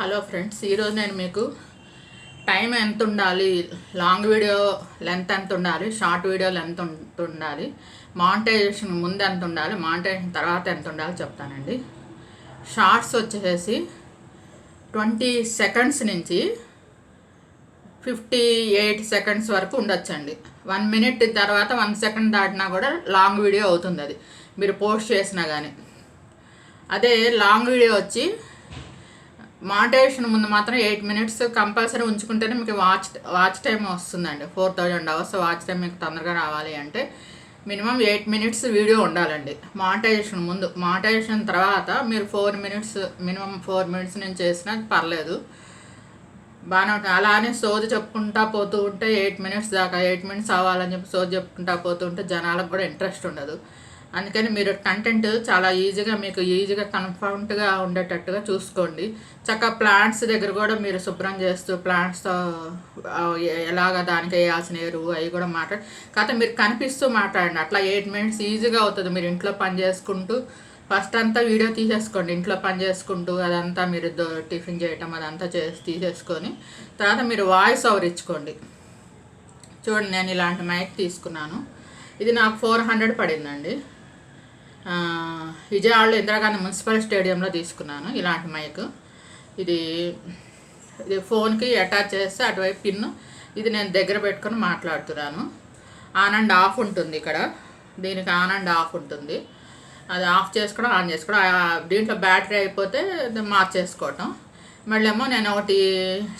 Hello friends ఈరోజు నేను మీకు టైం ఎంత ఉండాలి లాంగ్ వీడియో లెంత్ ఎంత ఉండాలి షార్ట్ వీడియో లెంత్ ఉండాలి మానిటైజేషన్ ముందు ఎంత ఉండాలి మానిటైజేషన్ తర్వాత ఎంత ఉండాలి చెప్తానండి. షార్ట్స్ వచ్చేసి ట్వంటీ సెకండ్స్ నుంచి ఫిఫ్టీ ఎయిట్ సెకండ్స్ వరకు ఉండొచ్చండి. వన్ మినిట్ తర్వాత వన్ సెకండ్ దాటినా కూడా లాంగ్ వీడియో అవుతుంది అది మీరు పోస్ట్ చేసినా కానీ అదే లాంగ్ వీడియో వచ్చి మాటేషన్ ముందు మాత్రం ఎయిట్ మినిట్స్ కంపల్సరీ ఉంచుకుంటేనే మీకు వాచ్ వాచ్ టైం వస్తుందండి. Four thousand hours watch time మీకు తొందరగా రావాలి అంటే మినిమం ఎయిట్ మినిట్స్ వీడియో ఉండాలండి. మాటేషన్ ముందు మానిటైజేషన్ తర్వాత మీరు four minutes minimum four minutes నేను చేసినా పర్లేదు. బాగానే ఉంటుంది. అలానే సోది చెప్పుకుంటా పోతూ ఉంటే ఎయిట్ మినిట్స్ దాకా ఎయిట్ మినిట్స్ అవ్వాలని చెప్పి సోది చెప్పుకుంటా పోతూ ఉంటే జనాలకు కూడా ఇంట్రెస్ట్ ఉండదు. అందుకని మీరు కంటెంట్ చాలా ఈజీగా మీకు ఈజీగా కన్ఫర్మ్గా ఉండేటట్టుగా చూసుకోండి. చక్కగా ప్లాంట్స్ దగ్గర కూడా మీరు శుభ్రం చేస్తూ ప్లాంట్స్తో ఎలాగ దానికి వేయాల్సిన ఎరువు అవి కూడా మాట్లాడి కాకపోతే మీరు కనిపిస్తూ మాట్లాడండి. అట్లా ఎయిట్ మినిట్స్ ఈజీగా అవుతుంది. మీరు ఇంట్లో పని చేసుకుంటూ ఫస్ట్ అంతా వీడియో తీసేసుకోండి. ఇంట్లో పని చేసుకుంటూ అదంతా మీరు టిఫిన్ చేయటం అదంతా చేసి తీసేసుకొని తర్వాత మీరు వాయిస్ ఓవర్ ఇచ్చుకోండి. చూడండి నేను ఇలాంటి మైక్ తీసుకున్నాను. ఇది నాకు ఫోర్ హండ్రెడ్ పడిందండి. విజయవాడలో ఇందిరాగాంధీ మున్సిపల్ స్టేడియంలో తీసుకున్నాను ఇలాంటి మైక్. ఇది ఇది ఫోన్కి అటాచ్ చేస్తే అటువైపు పిన్ ఇది నేను దగ్గర పెట్టుకొని మాట్లాడుతున్నాను. ఆన్ అండ్ ఆఫ్ ఉంటుంది ఇక్కడ. దీనికి ఆన్ అండ్ ఆఫ్ ఉంటుంది. అది ఆఫ్ చేసుకోవడం ఆన్ చేసుకోవడం. దీంట్లో బ్యాటరీ అయిపోతే మార్చేసుకోవటం. మళ్ళీ ఏమో నేను ఒకటి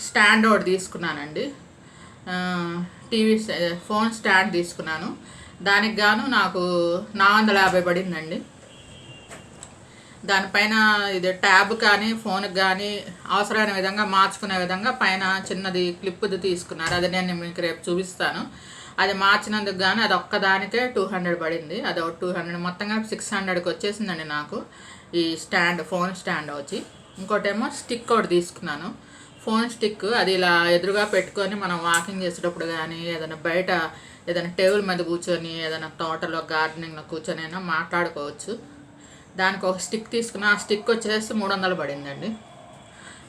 స్టాండ్ ఒకటి తీసుకున్నానండి. టీవీ ఫోన్ స్టాండ్ తీసుకున్నాను. దానికి గాను నాకు నాలుగు వందల యాభై పడిందండి. దానిపైన ఇది ట్యాబ్ కానీ ఫోన్కి కానీ అవసరమైన విధంగా మార్చుకునే విధంగా పైన చిన్నది క్లిప్ది తీసుకున్నారు. అది నేను మీకు రేపు చూపిస్తాను. అది మార్చినందుకు కానీ అది ఒక్కదానికే టూ హండ్రెడ్ పడింది. అది ఒక టూ హండ్రెడ్ మొత్తంగా సిక్స్ హండ్రెడ్కి వచ్చేసిందండి నాకు ఈ స్టాండ్ ఫోన్ స్టాండ్ వచ్చి. ఇంకోటేమో స్టిక్ ఒకటి తీసుకున్నాను. ఫోన్ స్టిక్ అది ఇలా ఎదురుగా పెట్టుకొని మనం వాకింగ్ చేసేటప్పుడు కానీ ఏదైనా బయట ఏదైనా టేబుల్ మీద కూర్చొని ఏదైనా తోటలో గార్డెనింగ్లో కూర్చొని అయినా మాట్లాడుకోవచ్చు. దానికి ఒక స్టిక్ తీసుకున్న ఆ స్టిక్ వచ్చేసి మూడు వందలు పడిందండి.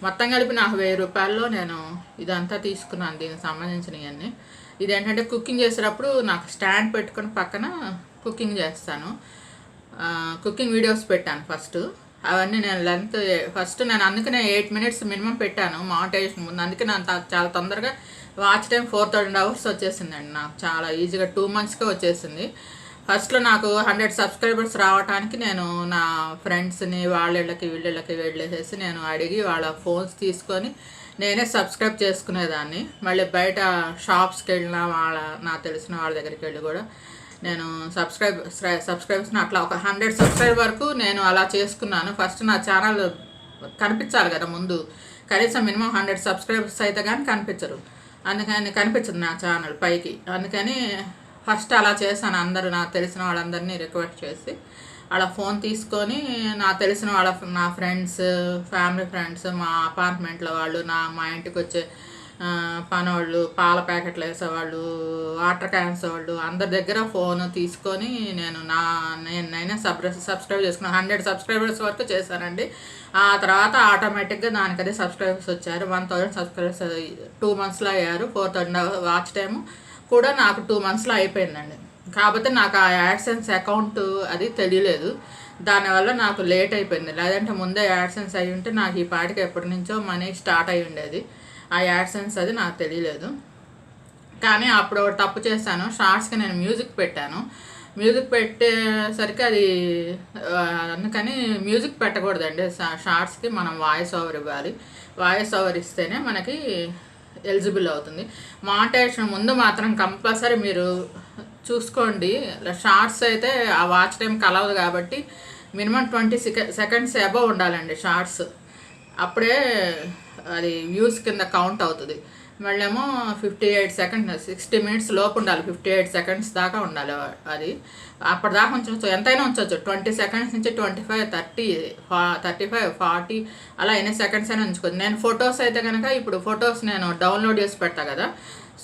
మొత్తం కలిపి నాకు వెయ్యి రూపాయల్లో నేను ఇదంతా తీసుకున్నాను దీనికి సంబంధించినవన్నీ ఇదేంటంటే కుకింగ్ చేసేటప్పుడు నాకు స్టాండ్ పెట్టుకుని పక్కన కుకింగ్ చేస్తాను. కుకింగ్ వీడియోస్ పెట్టాను ఫస్ట్. అవన్నీ నేను లెంత్ ఫస్ట్ నేను అందుకనే ఎయిట్ మినిట్స్ మినిమం పెట్టాను మానిటైజేషన్ ముందు. అందుకే నేను చాలా తొందరగా watch time four thousand hours వచ్చేసిందండి నాకు. చాలా ఈజీగా టూ మంత్స్కే వచ్చేసింది. ఫస్ట్లో నాకు హండ్రెడ్ సబ్స్క్రైబర్స్ రావడానికి నేను నా ఫ్రెండ్స్ని వాళ్ళకి వీళ్ళకి వెళ్ళేసేసి నేను అడిగి వాళ్ళ ఫోన్స్ తీసుకొని నేనే సబ్స్క్రైబ్ చేసుకునేదాన్ని. మళ్ళీ బయట షాప్స్కి వెళ్ళిన వాళ్ళ నాకు తెలిసిన వాళ్ళ దగ్గరికి వెళ్ళి కూడా నేను సబ్స్క్రైబ్ సబ్స్క్రైబర్స్ని అట్లా ఒక హండ్రెడ్ సబ్స్క్రైబ్ వరకు నేను అలా చేసుకున్నాను. ఫస్ట్ నా ఛానల్ కనిపించాలి కదా ముందు. కనీసం మినిమం హండ్రెడ్ సబ్స్క్రైబర్స్ అయితే కానీ కనిపించరు. అందుకని కనిపించదు నా ఛానల్ పైకి. అందుకని ఫస్ట్ అలా చేశాను అందరూ నాకు తెలిసిన వాళ్ళందరినీ రిక్వెస్ట్ చేసి. అలా ఫోన్ తీసుకొని నాకు తెలిసిన వాళ్ళ నా ఫ్రెండ్స్ ఫ్యామిలీ ఫ్రెండ్స్ మా అపార్ట్మెంట్లో వాళ్ళు నా మా ఇంటికి వచ్చే పనోళ్ళు పాల ప్యాకెట్లు వేసేవాళ్ళు వాటర్ క్యాన్స్ వాళ్ళు అందరి దగ్గర ఫోన్ తీసుకొని నేను నా నేనైనా సబ్ సబ్స్క్రైబ్ చేసుకున్నాను హండ్రెడ్ సబ్స్క్రైబర్స్ వరకు చేశానండి. ఆ తర్వాత ఆటోమేటిక్గా దానికి అదే సబ్స్క్రైబర్స్ వచ్చారు. వన్ థౌజండ్ సబ్స్క్రైబర్స్ టూ మంత్స్లో అయ్యారు. ఫోర్ థౌజండ్ వాచ్ టైము కూడా నాకు టూ మంత్స్లో అయిపోయిందండి. కాకపోతే నాకు ఆ యాడ్సెన్స్ అకౌంట్ అది తెలియలేదు. దానివల్ల నాకు లేట్ అయిపోయింది. లేదంటే ముందే యాడ్సెన్స్ అయి ఉంటే నాకు ఈ పాటికి ఎప్పటి నుంచో మనీ స్టార్ట్ అయి ఉండేది ఆ యాడ్సెన్స్ అది నాకు తెలియలేదు. కానీ అప్పుడు తప్పు చేశాను. షార్ట్స్కి నేను మ్యూజిక్ పెట్టాను. మ్యూజిక్ పెట్టేసరికి అది అందుకని మ్యూజిక్ పెట్టకూడదండి. షార్ట్స్కి మనం వాయిస్ ఓవర్ ఇవ్వాలి. వాయిస్ ఓవర్ ఇస్తేనే మనకి ఎలిజిబుల్ అవుతుంది. మాంటేషన్ ముందు మాత్రం కంపల్సరీ మీరు చూసుకోండి. షార్ట్స్ అయితే ఆ వాచ్ టైం కలవదు కాబట్టి మినిమం ట్వంటీ సెకండ్స్ అబవ్ ఉండాలండి షార్ట్స్. అప్పుడే అది వ్యూస్ కింద కౌంట్ అవుతుంది. మళ్ళేమో fifty eight second sixty minutes లోపు ఉండాలి. ఫిఫ్టీ ఎయిట్ సెకండ్స్ దాకా ఉండాలి అది. అప్పటిదాకా ఉంచవచ్చు ఎంతైనా ఉంచవచ్చు ట్వంటీ సెకండ్స్ నుంచి ట్వంటీ ఫైవ్ థర్టీ ఫా థర్టీ ఫైవ్ ఫార్టీ అలా ఎన్ని సెకండ్స్ అయినా ఉంచుకోవచ్చు. నేను ఫొటోస్ అయితే కనుక ఇప్పుడు ఫొటోస్ నేను డౌన్లోడ్ చేసి పెడతా కదా.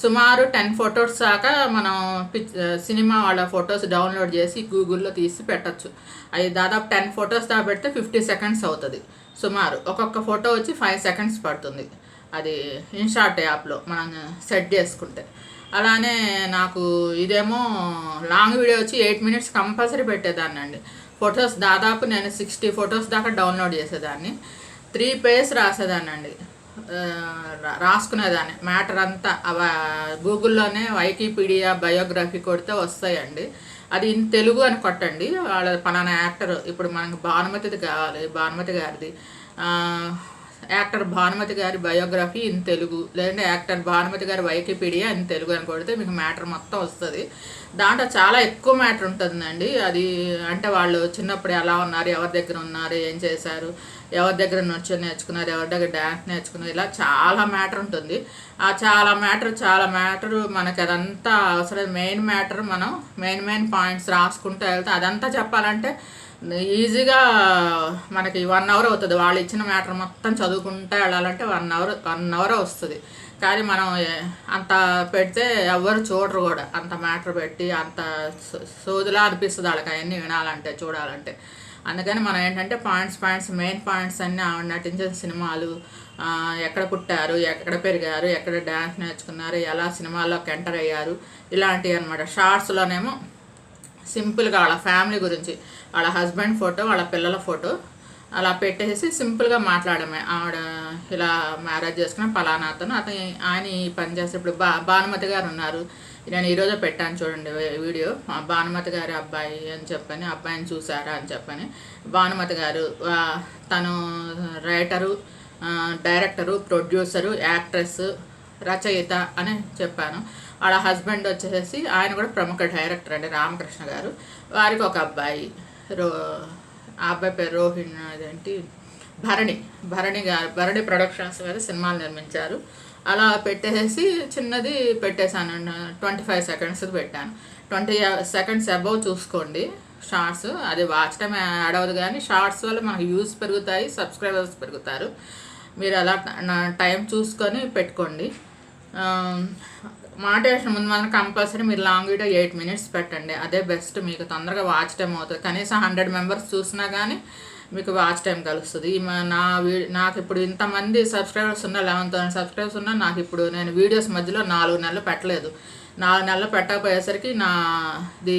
సుమారు టెన్ ఫొటోస్ దాకా మనం పిక్ సినిమా వాళ్ళ ఫొటోస్ డౌన్లోడ్ చేసి గూగుల్లో తీసి పెట్టచ్చు. అది దాదాపు టెన్ ఫొటోస్ దాకా పెడితే ఫిఫ్టీ సెకండ్స్ అవుతుంది. సుమారు. ఒక్కొక్క ఫోటో వచ్చి ఫైవ్ సెకండ్స్ పడుతుంది. అది ఇన్షాట్ యాప్లో మనం సెట్ చేసుకుంటే. అలానే నాకు ఇదేమో లాంగ్ వీడియో వచ్చి ఎయిట్ మినిట్స్ కంపల్సరీ పెట్టేదాన్ని అండి. ఫొటోస్ దాదాపు నేను సిక్స్టీ ఫొటోస్ దాకా డౌన్లోడ్ చేసేదాన్ని. త్రీ పేజ్ రాసేదాన్ని అండి. రా- రాసుకునేదాన్ని. మ్యాటర్ అంతా అవ గూగుల్లోనే వైకీపీడియా బయోగ్రఫీ కొడితే వస్తాయండి. అది ఇన్ తెలుగు అని కొట్టండి. వాళ్ళ పలానా యాక్టర్ ఇప్పుడు మనకు భానుమతిది కావాలి. భానుమతి గారిది. యాక్టర్ భానుమతి గారి బయోగ్రఫీ ఇన్ తెలుగు. లేదంటే యాక్టర్ భానుమతి గారి వైకీపీడియా ఇన్ తెలుగు అని కొడితే మీకు మ్యాటర్ మొత్తం వస్తుంది. దాంట్లో చాలా ఎక్కువ మ్యాటర్ ఉంటుందండి. అది అంటే వాళ్ళు చిన్నప్పుడు ఎలా ఉన్నారు ఎవరి దగ్గర ఉన్నారు ఏం చేశారు ఎవరి దగ్గర నృత్యం నేర్చుకున్నారు ఎవరి దగ్గర డ్యాన్స్ నేర్చుకున్నారు ఇలా చాలా మ్యాటర్ ఉంటుంది. ఆ చాలా మ్యాటర్ చాలా మ్యాటర్ మనకి అదంతా అవసరం. మెయిన్ మ్యాటర్ మనం మెయిన్ మెయిన్ పాయింట్స్ రాసుకుంటూ వెళ్తే అదంతా చెప్పాలంటే ఈజీగా మనకి వన్ అవర్ అవుతుంది. వాళ్ళు ఇచ్చిన మ్యాటర్ మొత్తం చదువుకుంటూ వెళ్ళాలంటే వన్ అవర్ వన్ అవర్ వస్తుంది. కానీ మనం అంత పెడితే ఎవ్వరు చూడరు కూడా. అంత మ్యాటర్ పెట్టి అంత సో- సోదిలా అనిపిస్తుంది వాళ్ళకి. అవన్నీ వినాలంటే చూడాలంటే. అందుకని మనం ఏంటంటే పాయింట్స్ పాయింట్స్ మెయిన్ పాయింట్స్ అన్నీ ఆవిడ నటించిన సినిమాలు ఎక్కడ పుట్టారు ఎక్కడ పెరిగారు ఎక్కడ డ్యాన్స్ నేర్చుకున్నారు ఎలా సినిమాల్లోకి ఎంటర్ అయ్యారు ఇలాంటివి అనమాట షార్ట్స్లోనేమో సింపుల్గా వాళ్ళ ఫ్యామిలీ గురించి వాళ్ళ హస్బెండ్ ఫోటో వాళ్ళ పిల్లల ఫోటో అలా పెట్టేసి సింపుల్గా మాట్లాడమే. ఆవిడ ఇలా మ్యారేజ్ చేసుకున్న పలానా అతను అతను ఆయన ఈ పని చేస్తే ఇప్పుడు బా భానుమతి గారు ఉన్నారు. నేను ఈరోజే పెట్టాను చూడండి వీడియో. భానుమతి గారి అబ్బాయి అని చెప్పని అబ్బాయిని చూసారా అని చెప్పని. భానుమతి గారు తను రైటరు డైరెక్టరు ప్రొడ్యూసరు యాక్ట్రెస్ రచయిత అని చెప్పాను. వాళ్ళ హస్బెండ్ వచ్చేసి ఆయన కూడా ప్రముఖ డైరెక్టర్ అండి రామకృష్ణ గారు. వారికి ఒక అబ్బాయి రో ఆ అబ్బాయి పేరు రోహిణ్ అదేంటి? భరణి. భరణి గారు భరణి ప్రొడక్షన్స్ గారు సినిమాలు నిర్మించారు. అలా పెట్టేసి చిన్నది పెట్టేశాను. ట్వంటీ ఫైవ్ సెకండ్స్ పెట్టాను. ట్వంటీ సెకండ్స్ అబౌవ్ చూసుకోండి. షార్ట్స్ అది వాచ్ టైం యాడ్ అవ్వదు కానీ షార్ట్స్ వల్ల మనకు వ్యూస్ పెరుగుతాయి సబ్స్క్రైబర్స్ పెరుగుతారు. మీరు అలా టైం చూసుకొని పెట్టుకోండి. మాట వేసిన ముందు మనం కంపల్సరీ మీరు లాంగ్ వీడియో ఎయిట్ మినిట్స్ పెట్టండి. అదే బెస్ట్ మీకు తొందరగా వాచ్ టైం అవుతుంది. కనీసం హండ్రెడ్ మెంబర్స్ చూసినా కానీ మీకు వాచ్ టైం కలుస్తుంది. నా వీ నాకు ఇప్పుడు ఇంతమంది సబ్స్క్రైబర్స్ ఉన్నా లెవెన్ థౌసండ్ సబ్స్క్రైబర్స్ ఉన్నా నాకు ఇప్పుడు నేను వీడియోస్ మధ్యలో నాలుగు నెలలు పెట్టలేదు. నాలుగు నెలలు పెట్టకపోయేసరికి నా ది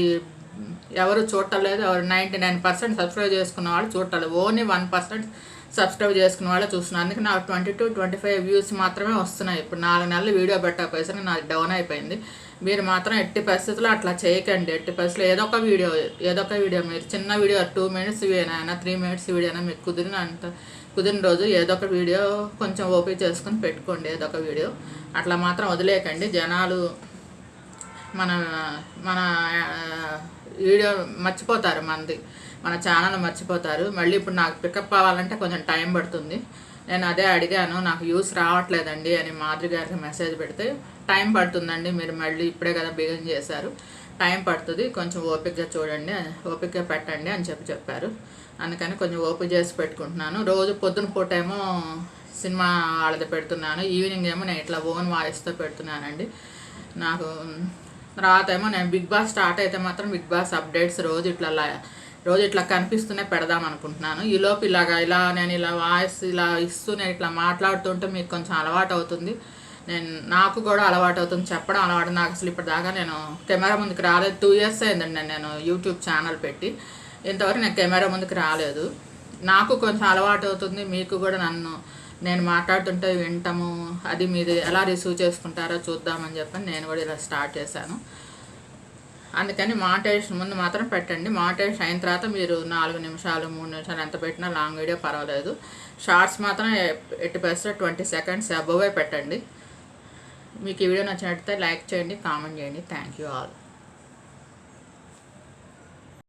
ఎవరు చూడలేదు ఎవరు నైంటీ నైన్ పర్సెంట్ సబ్స్క్రైబ్ చేసుకున్న వాళ్ళు చూడలేదు ఓన్లీ వన్ పర్సెంట్ సబ్స్క్రైబ్ చేసుకున్న వాళ్ళు చూస్తున్నారు. అందుకే నాకు twenty two twenty five views మాత్రమే వస్తున్నాయి. ఇప్పుడు నాలుగు నెలలు వీడియో పెట్టకపోయేసరికి నాకు డౌన్ అయిపోయింది. మీరు మాత్రం ఎట్టి పరిస్థితుల్లో అట్లా చేయకండి. ఎట్టి పరిస్థితుల్లో ఏదో ఒక వీడియో ఏదో ఒక వీడియో మీరు చిన్న వీడియో టూ మినిట్స్ వీడియోనైనా త్రీ మినిట్స్ వీడియోనా మీకు కుదిరిన అంత కుదిరిన రోజు ఏదో ఒక వీడియో కొంచెం ఓపెన్ చేసుకొని పెట్టుకోండి. ఏదో ఒక వీడియో. అట్లా మాత్రం వదిలేయకండి. జనాలు మన మన వీడియో మర్చిపోతారు మనది మన ఛానల్ మర్చిపోతారు. మళ్ళీ ఇప్పుడు నాకు పికప్ అవ్వాలంటే కొంచెం టైం పడుతుంది. నేను అదే అడిగాను నాకు యూస్ రావట్లేదండి అని మాధురి గారికి మెసేజ్ పెడితే టైం పడుతుందండి మీరు మళ్ళీ ఇప్పుడే కదా బిగిన్ చేశారు. టైం పడుతుంది కొంచెం ఓపికగా చూడండి ఓపికగా పెట్టండి అని చెప్పి చెప్పారు. అందుకని కొంచెం ఓపిక చేసి పెట్టుకుంటున్నాను. రోజు పొద్దున పూట ఏమో సినిమా వాళ్ళది పెడుతున్నాను. ఈవినింగ్ ఏమో నేను ఇట్లా ఓన్ వాయిస్తో పెడుతున్నానండి. నాకు తర్వాత ఏమో నేను బిగ్ బాస్ స్టార్ట్ అయితే మాత్రం బిగ్ బాస్ అప్డేట్స్ రోజు ఇట్లా లా- రోజు ఇట్లా కనిపిస్తూనే పెడదాం అనుకుంటున్నాను. ఈలోపు ఇలాగా ఇలా నేను ఇలా వాయిస్ ఇలా ఇస్తూనే ఇట్లా మాట్లాడుతుంటే మీకు కొంచెం అలవాటు అవుతుంది. నేను నాకు కూడా అలవాటు అవుతుంది చెప్పడం అలవాటు. నాకు అసలు ఇప్పటిదాకా నేను కెమెరా ముందుకు రాలేదు. టూ ఇయర్స్ అయిందండి నేను యూట్యూబ్ ఛానల్ పెట్టి. ఇంతవరకు నేను కెమెరా ముందుకు రాలేదు. నాకు కొంచెం అలవాటు అవుతుంది. మీకు కూడా నన్ను నేను మాట్లాడుతుంటే వింటాము అది మీరు ఎలా రిసీవ్ చేసుకుంటారో చూద్దామని చెప్పని నేను కూడా ఇలా స్టార్ట్ చేశాను. అందుకని మాటేషన్ ముందు మాత్రం పెట్టండి. మాటేషన్ అయిన తర్వాత మీరు నాలుగు నిమిషాలు మూడు నిమిషాలు ఎంత పెట్టినా లాంగ్ వీడియో పర్వాలేదు. షార్ట్స్ మాత్రం ఎట్టి పెస్ట్ ట్వంటీ సెకండ్స్ అబోవే పెట్టండి. మీకు ఈ వీడియో నచ్చినట్లయితే లైక్ చేయండి కామెంట్ చేయండి. Thank you all